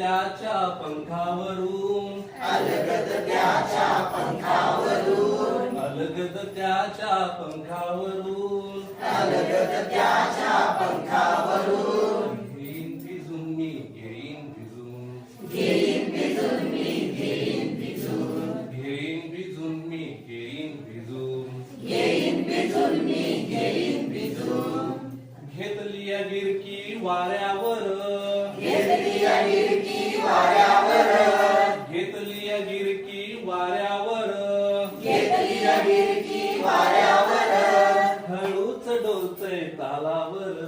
त्याच्या पंखावरून. अलगद त्याच्या पंखावरून. अलगद त्याच्या पंखावरून. अलगद त्याच्या वाऱ्यावर घेतली गिरकी वाऱ्यावर. घेतली गिरकी वाऱ्यावर घेतली गिरकी वाऱ्यावर. हळूच डोलतय तालावर.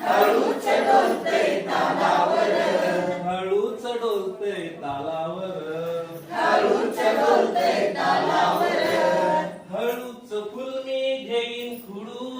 हळूच डोलतय तालावर. हळूच डोलतय तालावर हळूच डोलतय तालावर हळूच फुल मी घेईन खुडू.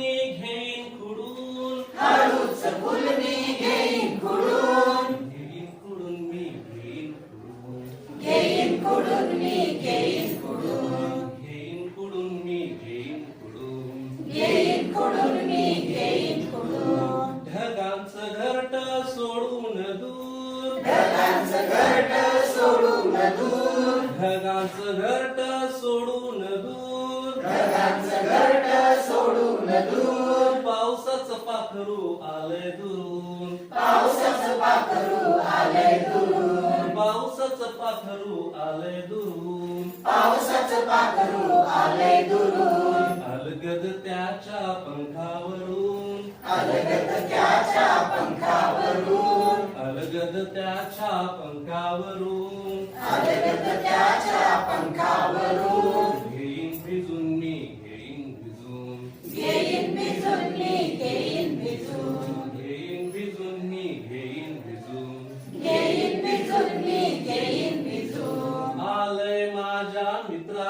मी घेईन खुडून हळूच फुल मी घेईन खुडून घेईन खुडून मी घेईन खुडून घेईन खुडून मी घेईन खुडून घेईन खुडून मी घेईन खुडून घेईन खुडून मी घेईन खुडून ढगांचं घरट सोडून दूर. ढगांचं घरट सोडून दूर. ढगांचं घरट सोडून दूर. ढगांचं घरट सोडून दूर पावसाचं पाखरू आलंय दुरून पावसाचं पाखरू आलंय दुरून पावसाचं पाखरू आलंय दुरून पावसाचं पाखरू आलंय दुरून अलगद त्याच्या पंखावरून. अलगद त्याच्या पंखावरून. अलगद त्याच्या पंखावरून.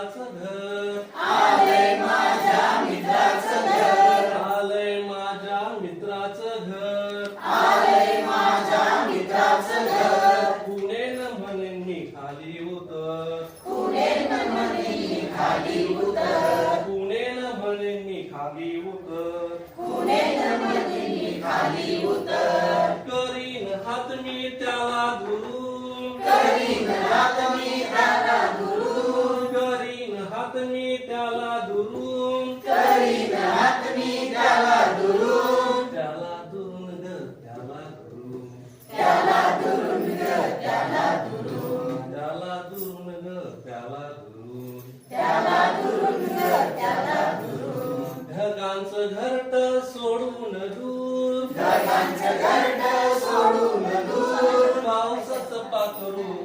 मित्राचं घर. आलंय माझ्या मित्राचं घर. आलंय माझ्या मित्राचं घर. आलंय माझ्या मित्राचं घर. पुणे न म्हणेन मी खाली उतर. पुणे म्हणे खाली उतर. पुणे न म्हणेन मी खाली उतर. पुणे म्हणे खाली उतर. करीन हात मी त्याला धरून. करीन हात मी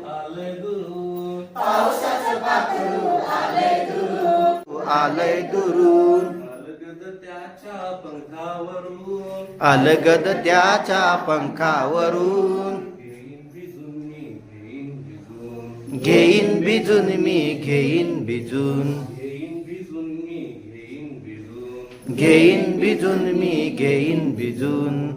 आलंय दुरून आलय दुरून अलगद त्याच्या पंखावरून. घेईन भिजून मी घेईन भिजून. घेईन भिजून मी घेईन भिजून.